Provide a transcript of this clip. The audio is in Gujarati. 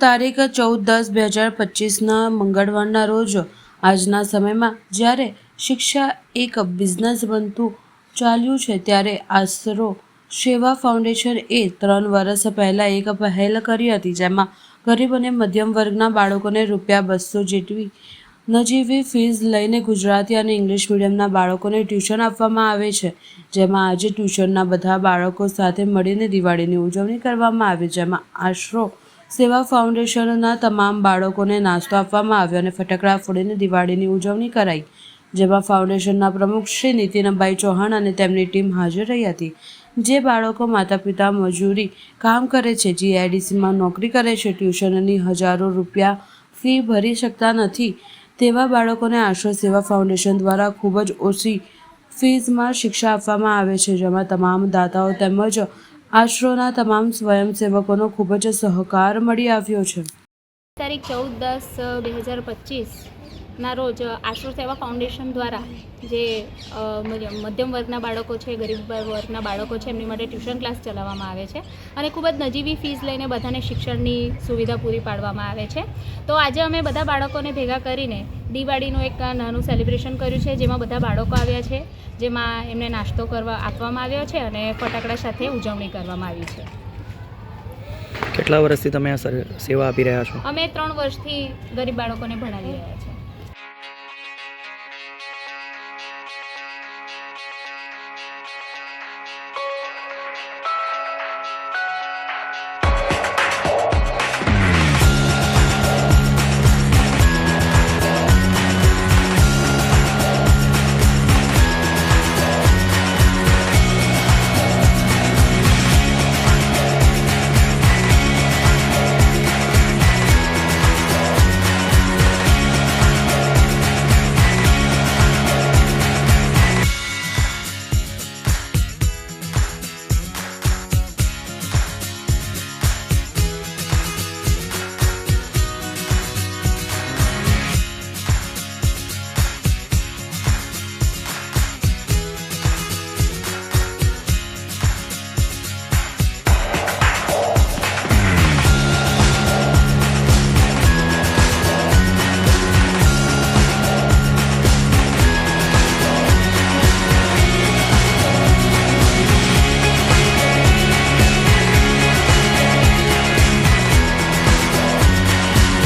તારીખ ચૌદ દસ બે હજાર પચીસના મંગળવારના રોજ આજના સમયમાં જ્યારે શિક્ષા એક બિઝનેસ બનતું ચાલ્યું છે ત્યારે આશરો સેવા ફાઉન્ડેશન એ ત્રણ વર્ષ પહેલાં એક પહેલ કરી હતી જેમાં ગરીબ અને મધ્યમ વર્ગના બાળકોને રૂપિયા બસો જેટલી નજીવી ફીસ લઈને ગુજરાતી અને ઇંગ્લિશ મીડિયમના બાળકોને ટ્યુશન આપવામાં આવે છે. જેમાં આજે ટ્યુશનના બધા બાળકો સાથે મળીને દિવાળીની ઉજવણી કરવામાં આવી, જેમાં આશરો સેવા ફાઉન્ડેશનના તમામ બાળકોને નાસ્તો આપવામાં આવ્યો અને ફટાકડા ફોડીને દિવાળીની ઉજવણી કરાઈ, જેમાં ફાઉન્ડેશનના પ્રમુખ શ્રી નીતિનભાઈ ચૌહાણ અને તેમની ટીમ હાજર રહી હતી. જે બાળકો માતા પિતા મજૂરી કામ કરે છે, જીઆઈડીસીમાં નોકરી કરે છે, ટ્યુશનની હજારો રૂપિયા ફી ભરી શકતા નથી, તેવા બાળકોને આશ્રય સેવા ફાઉન્ડેશન દ્વારા ખૂબ જ ઓછી ફીઝમાં શિક્ષા આપવામાં આવે છે, જેમાં તમામ દાતાઓ તેમજ આશ્રોના તમામ સ્વયંસેવકોનો ખૂબ જ સહકાર મળી આવ્યો છે. તારીખ ચૌદ દસ બે હજાર પચીસના રોજ આશ્રુ સેવા ફાઉન્ડેશન દ્વારા જે મધ્યમ મધ્યમ વર્ગના બાળકો છે ગરીબ વર્ગના બાળકો છે એમની માટે ટ્યુશન ક્લાસ ચલાવવામાં આવે છે અને ખૂબ જ નજીવી ફીસ લઈને બધાને શિક્ષણની સુવિધા પૂરી પાડવામાં આવે છે. તો આજે અમે બધા બાળકોને ભેગા કરીને દિવાળીનું એક નાનું સેલિબ્રેશન કર્યું છે જેમાં બધા બાળકો આવ્યા છે જેમાં એમને નાસ્તો કરવા આપવામાં આવ્યો છે અને ફટાકડા સાથે ઉજવણી કરવામાં આવી છે. કેટલા વર્ષથી તમે આ સેવા આપી રહ્યા છો? અમે ત્રણ વર્ષથી ગરીબ બાળકોને ભણાવી રહ્યા છીએ.